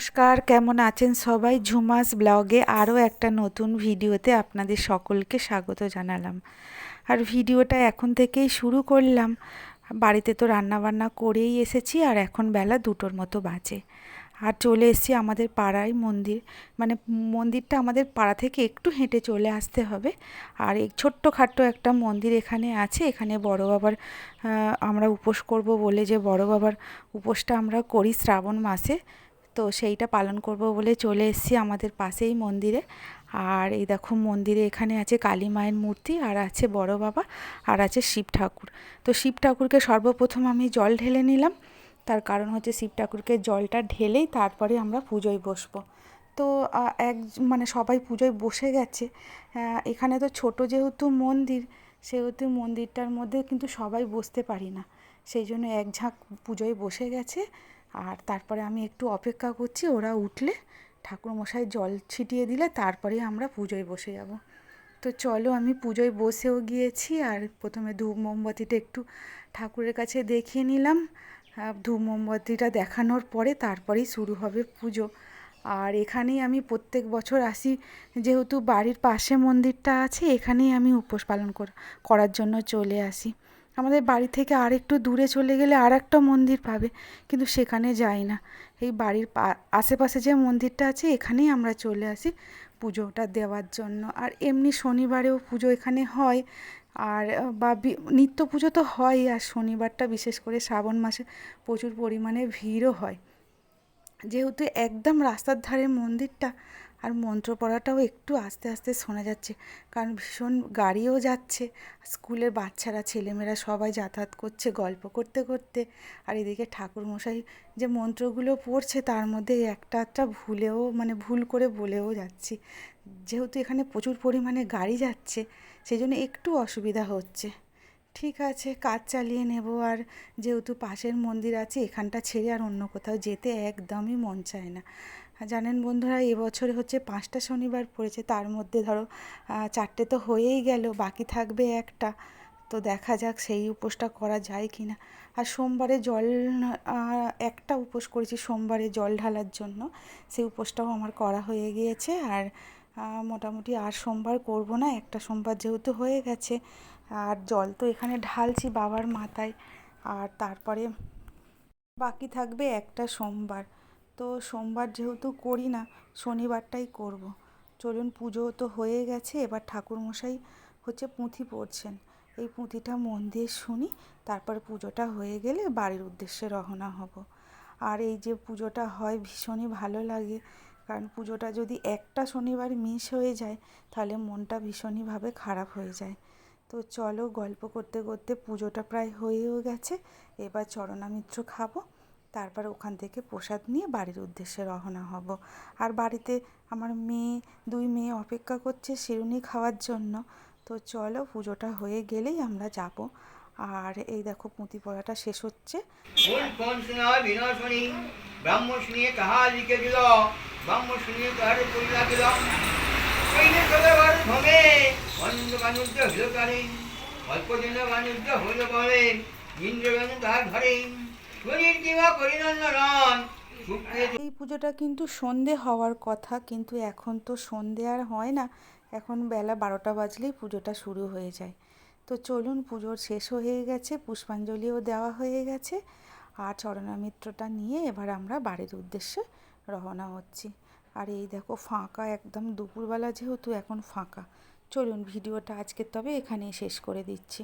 নমস্কার, কেমন আছেন সবাই? ঝুমাস ব্লগে আরও একটা নতুন ভিডিওতে আপনাদের সকলকে স্বাগত জানালাম। আর ভিডিওটা এখন থেকেই শুরু করলাম। বাড়িতে তো রান্নাবান্না করেই এসেছি আর এখন বেলা দুটোর মতো বাজে। আর চলে এসেছি আমাদের পাড়ায় মন্দির। মানে মন্দিরটা আমাদের পাড়া থেকে একটু হেঁটে চলে আসতে হবে। আর এই ছোট্টখাট্ট একটা মন্দির এখানে আছে। এখানে বড় বাবার আমরা উপোস করব বলে যে বড় বাবার উপোসটা আমরা করি শ্রাবণ মাসে। তো সেইটা পালন করব বলে চলে এসেছি আমাদের পাশেই মন্দিরে। আর এই দেখো মন্দিরে এখানে আছে কালী মায়ের মূর্তি, আর আছে বড় বাবা, আর আছে শিব ঠাকুর। তো শিব ঠাকুরকে সর্বপ্রথম আমি জল ঢেলে নিলাম। তার কারণ হচ্ছে শিব ঠাকুরকে জলটা ঢেলেই তারপরে আমরা পুজোয় বসবো। তো এক মানে সবাই পুজোয় বসে গেছে। এখানে তো ছোট যেহেতু মন্দির, সেহেতু মন্দিরটার মধ্যে কিন্তু সবাই বসতে পারি না। সেই জন্য এক ঝাঁক পুজোয় বসে গেছে। আর তারপরে আমি একটু অপেক্ষা করছি, ওরা উঠলে ঠাকুরমশাই জল ছিটিয়ে দিলে তারপরে আমরা পুজোয় বসে যাব। তো চলো আমি পুজোয় বসেও গিয়েছি আর প্রথমে ধূপ মোমবাতিটা একটু ঠাকুরের কাছে দেখিয়ে নিলাম। ধূপ মোমবাতিটা দেখানোর পরে তারপরেই শুরু হবে পুজো। আর এখানেই আমি প্রত্যেক বছর আসি, যেহেতু বাড়ির পাশে মন্দিরটা আছে, এখানেই আমি উপোস পালন করার জন্য চলে আসি। আমাদের বাড়ি থেকে আর একটু দূরে চলে গেলে আর একটা মন্দির পাবে, কিন্তু সেখানে যাই না। এই বাড়ির আশেপাশে যে মন্দিরটা আছে, এখানেই আমরা চলে আসি পুজোটা দেওয়ার জন্য। আর এমনি শনিবারেও পুজো এখানে হয়, আর বা নিত্য পুজো তো হয়ই আর শনিবারটা বিশেষ করে শ্রাবণ মাসে প্রচুর পরিমাণে ভিড়ও হয়। যেহেতু একদম রাস্তার ধারে মন্দিরটা আর মন্ত্র পড়াটাও একটু আস্তে আস্তে শোনা যাচ্ছে। কারণ ভীষণ গাড়িও যাচ্ছে। স্কুলের বাচ্চারা, ছেলেমেয়েরা সবাই যাতায়াত করছে গল্প করতে করতে। আর এদিকে ঠাকুরমশাই যে মন্ত্রগুলো পড়ছে, তার মধ্যে একটা একটা ভুলেও মানে ভুল করে বলেও যাচ্ছি। যেহেতু এখানে প্রচুর পরিমাণে গাড়ি যাচ্ছে সেই জন্য একটু অসুবিধা হচ্ছে। ঠিক আছে, কাজ চালিয়ে নেব। আর যেহেতু পাশের মন্দির আছে, এখানটা ছেড়ে আর অন্য কোথাও যেতে একদমই মন চায় না। জানেন বন্ধুরা এবছরে হচ্ছে পাঁচটা শনিবার পড়েছে, তার মধ্যে ধরো চারটে তো হয়েই গেল, বাকি থাকবে একটা। তো দেখা যাক সেই উপোসটা করা যায় কি না আর সোমবারে জল একটা উপোস করেছি সোমবারে জল ঢালার জন্য। সেই উপোসটাও আমার করা হয়ে গিয়েছে আর মোটামুটি আর সোমবার করব না, একটা সোমবার যেহেতু হয়ে গেছে। আর জল তো এখানে ঢালছি বাবার মাথায়, আর তারপরে বাকি থাকবে একটা সোমবার। তো সোমবার যেহেতু করি না, শনিবারটাই করব। চলুন পুজো তো হয়ে গেছে, এবার ঠাকুরমশাই হচ্ছে পুঁথি পড়ছেন। এই পুঁথিটা মন দিয়ে শুনি, তারপর পুজোটা হয়ে গেলে বাড়ির উদ্দেশ্যে রওনা হব। আর এই যে পুজোটা হয় ভীষণই ভালো লাগে, কারণ পুজোটা যদি একটা শনিবার মিস হয়ে যায়, তাহলে মনটা ভীষণইভাবে খারাপ হয়ে যায়। তো চলো গল্প করতে করতে পুজোটা প্রায় হয়েও গেছে, এবার চরণামিত্র খাব তারপর ওখান থেকে প্রসাদ নিয়ে বাড়ির উদ্দেশ্যে রওনা হব। আর বাড়িতে আমার মেয়ে, দুই মেয়ে অপেক্ষা করছে শিরুনি খাওয়ার জন্য। তো চলো পুজোটা হয়ে গেলেই আমরা যাব। আর এই দেখো পুঁতি পড়াটা শেষ হচ্ছে। ব্রাহ্ম শুনিয়ে লিখে দিল অল্প দিন বাণিজ্য হইল বলে। ইন্দ্রবেন তার ঘরে। এই পুজোটা কিন্তু সন্ধে হওয়ার কথা, কিন্তু এখন তো সন্ধে আর হয় না। এখন বেলা বারোটা বাজলেই পুজোটা শুরু হয়ে যায়। তো চলুন, পুজোর শেষ হয়ে গেছে, পুষ্পাঞ্জলিও দেওয়া হয়ে গেছে। আর চরণামিত্রটা নিয়ে এবার আমরা বাড়ির উদ্দেশ্যে রওনা হচ্ছি। আর এই দেখো, ফাঁকা একদম। দুপুরবেলা যেহেতু এখন ফাঁকা। চলুন, ভিডিওটা আজকে তবে এখানেই শেষ করে দিচ্ছি।